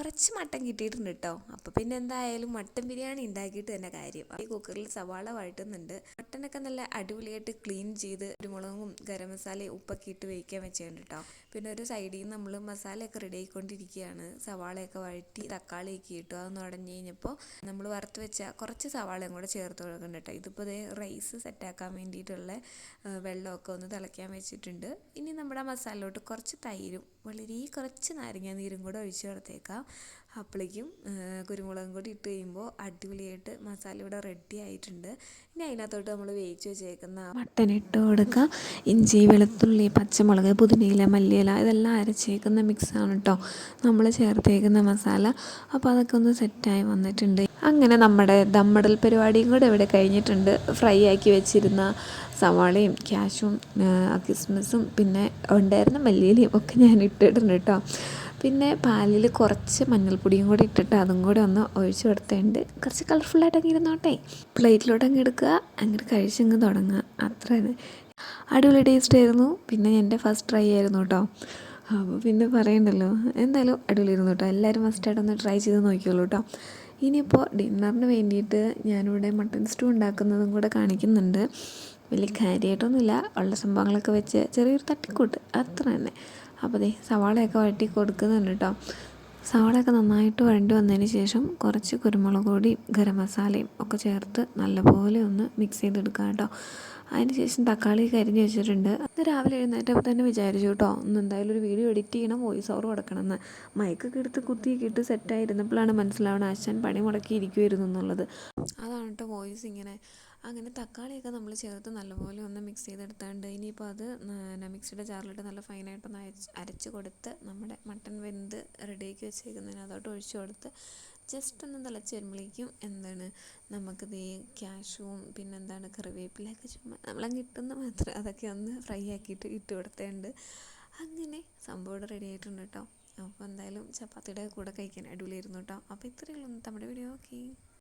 കുറച്ച് മട്ടൻ കിട്ടിയിട്ടുണ്ട് കേട്ടോ അപ്പോൾ പിന്നെ എന്തായാലും മട്ടൻ ബിരിയാണി ഉണ്ടാക്കിയിട്ട് തന്നെ കാര്യം. ഈ കുക്കറിൽ സവാള വഴറ്റുന്നുണ്ട്. മട്ടനൊക്കെ നല്ല അടിപൊളിയായിട്ട് ക്ലീൻ ചെയ്ത് ഒരു മുളകും ഗരം മസാലയും ഉപ്പൊക്കെ ഇട്ട് വേവിക്കാൻ വെച്ചിട്ടുണ്ട് കേട്ടോ പിന്നെ ഒരു സൈഡിൽ നിന്ന് നമ്മൾ മസാലയൊക്കെ റെഡി ആയിക്കൊണ്ടിരിക്കുകയാണ് സവാളയൊക്കെ വഴറ്റി തക്കാളിയൊക്കെ ഇട്ടു. അതൊന്ന് ഉടഞ്ഞു കഴിഞ്ഞപ്പോൾ നമ്മൾ വറുത്ത് വെച്ച കുറച്ച് സവാളയും കൂടെ ചേർത്ത് കൊടുക്കുന്നുണ്ട് കേട്ടോ ഇതിപ്പോൾ ഇതേ റൈസ് സെറ്റാക്കാൻ വേണ്ടിയിട്ടുള്ള വെള്ളമൊക്കെ ഒന്ന് തിളയ്ക്കാൻ വെച്ചിട്ടുണ്ട്. ഇനി നമ്മുടെ മസാലയിലോട്ട് കുറച്ച് തൈരും വളരെ കുറച്ച് നാരങ്ങ നീരും കൂടെ ഒഴിച്ച് കൊടുത്തേക്കാം. അപ്പോഴേക്കും കുരുമുളകും കൂടി ഇട്ട് കഴിയുമ്പോൾ അടിപൊളിയായിട്ട് മസാല ഇവിടെ റെഡി ആയിട്ടുണ്ട്. ഇനി അതിനകത്തോട്ട് നമ്മൾ വേവിച്ച് വെച്ചേക്കുന്ന മട്ടൻ ഇട്ട് കൊടുക്കുക ഇഞ്ചി വെളുത്തുള്ളി പച്ചമുളക് പുതിനയില മല്ലിയില ഇതെല്ലാം അരച്ചേക്കുന്ന മിക്സാണ് കേട്ടോ നമ്മൾ ചേർത്തേക്കുന്ന മസാല. അപ്പോൾ അതൊക്കെ ഒന്ന് സെറ്റായി വന്നിട്ടുണ്ട്. അങ്ങനെ നമ്മുടെ ദമ്മടൽ പരിപാടിയും കൂടെ ഇവിടെ കഴിഞ്ഞിട്ടുണ്ട്. ഫ്രൈ ആക്കി വെച്ചിരുന്ന സവാളയും ക്യാഷും കിസ്മിസും പിന്നെ ഉണ്ടായിരുന്ന മല്ലിയിലയും ഒക്കെ ഞാൻ ഇട്ടിട്ടുണ്ട് കേട്ടോ പിന്നെ പാലിൽ കുറച്ച് മഞ്ഞൾപ്പൊടിയും കൂടി ഇട്ടിട്ട് അതും കൂടി ഒന്ന് ഒഴിച്ചു കൊടുത്തിട്ടുണ്ട് കുറച്ച് കളർഫുള്ളായിട്ട് അങ്ങ് ഇരുന്നോട്ടെ. പ്ലേറ്റിലോട്ട് അങ്ങ് എടുക്കുക. അങ്ങോട്ട് കഴിച്ചങ്ങ് തുടങ്ങുക. അത്ര അടിപൊളി ടേസ്റ്റ് ആയിരുന്നു. പിന്നെ എന്റെ ഫസ്റ്റ് ട്രൈ ആയിരുന്നു കേട്ടോ അപ്പോൾ പിന്നെ പറയണ്ടല്ലോ. എന്തായാലും അടിപൊളി ഇരുന്നു കേട്ടോ എല്ലാവരും മസ്റ്റായിട്ടൊന്ന് ട്രൈ ചെയ്ത് നോക്കിയോളൂ കേട്ടോ ഇനിയിപ്പോൾ ഡിന്നറിന് വേണ്ടിയിട്ട് ഞാനിവിടെ മട്ടൺ സ്റ്റൂ ഉണ്ടാക്കുന്നതും കൂടെ കാണിക്കുന്നുണ്ട്. വലിയ കാര്യമായിട്ടൊന്നുമില്ല ഉള്ള സംഭവങ്ങളൊക്കെ വെച്ച് ചെറിയൊരു തട്ടിക്കൂട്ട്. അത്ര തന്നെ. അപ്പോൾ ദേ സവാളയൊക്കെ വഴറ്റി കൊടുക്കുന്നുണ്ട് കേട്ടോ. സവാളയൊക്കെ നന്നായിട്ട് വഴണ്ടി വന്നതിന് ശേഷം കുറച്ച് കുരുമുളക് പൊടി ഗരം മസാലയും ഒക്കെ ചേർത്ത് നല്ലപോലെ ഒന്ന് മിക്സ് ചെയ്തെടുക്കാം കേട്ടോ. അതിന് ശേഷം തക്കാളി കരിഞ്ഞ് വെച്ചിട്ടുണ്ട്. അന്ന് രാവിലെ എഴുന്നേറ്റപ്പോൾ തന്നെ വിചാരിച്ചു കേട്ടോ. ഒന്ന് എന്തായാലും ഒരു വീഡിയോ എഡിറ്റ് ചെയ്യണം വോയിസ് ഓവർ കൊടുക്കണമെന്ന്. മൈക്കൊക്കെ എടുത്ത് കുത്തിയൊക്കെ ഇട്ട് സെറ്റായിരുന്നപ്പോഴാണ് മനസ്സിലാവണം അച്ഛൻ പണി മുടക്കി ഇരിക്കുമായിരുന്നു എന്നുള്ളത്. അതാണ് കേട്ടോ വോയിസ് ഇങ്ങനെ അങ്ങനെ തക്കാളിയൊക്കെ നമ്മൾ ചേർത്ത് നല്ലപോലെ ഒന്ന് മിക്സ് ചെയ്തെടുത്തുകൊണ്ട് ഇനിയിപ്പോൾ അത് മിക്സിയുടെ ജാറിലിട്ട് നല്ല ഫൈനായിട്ടൊന്ന് അരച്ച് അരച്ച് കൊടുത്ത് നമ്മുടെ മട്ടൻ വെന്ത് റെഡിയാക്കി വെച്ചേക്കുന്നതിന് അതോട്ട് ഒഴിച്ചു കൊടുത്ത് ജസ്റ്റ് ഒന്ന് തിളച്ച് വരുമ്പോഴേക്കും എന്താണ് നമുക്കിത് ഈ ക്യാഷും പിന്നെന്താണ് കറിവേപ്പിലൊക്കെ ചുമ്മാ നമ്മളങ്ങ് കിട്ടുന്ന മാത്രം അതൊക്കെ ഒന്ന് ഫ്രൈ ആക്കിയിട്ട് ഇട്ട് കൊടുത്തേണ്ട്. അങ്ങനെ സംഭവം ഇവിടെ റെഡി ആയിട്ടുണ്ട് കേട്ടോ അപ്പോൾ എന്തായാലും ചപ്പാത്തിയുടെ കൂടെ കഴിക്കാൻ അടിപൊളിയായിരുന്നു കേട്ടോ അപ്പോൾ ഇത്രയേ ഉള്ളൂ. നമ്മുടെ വീഡിയോ ഓക്കെ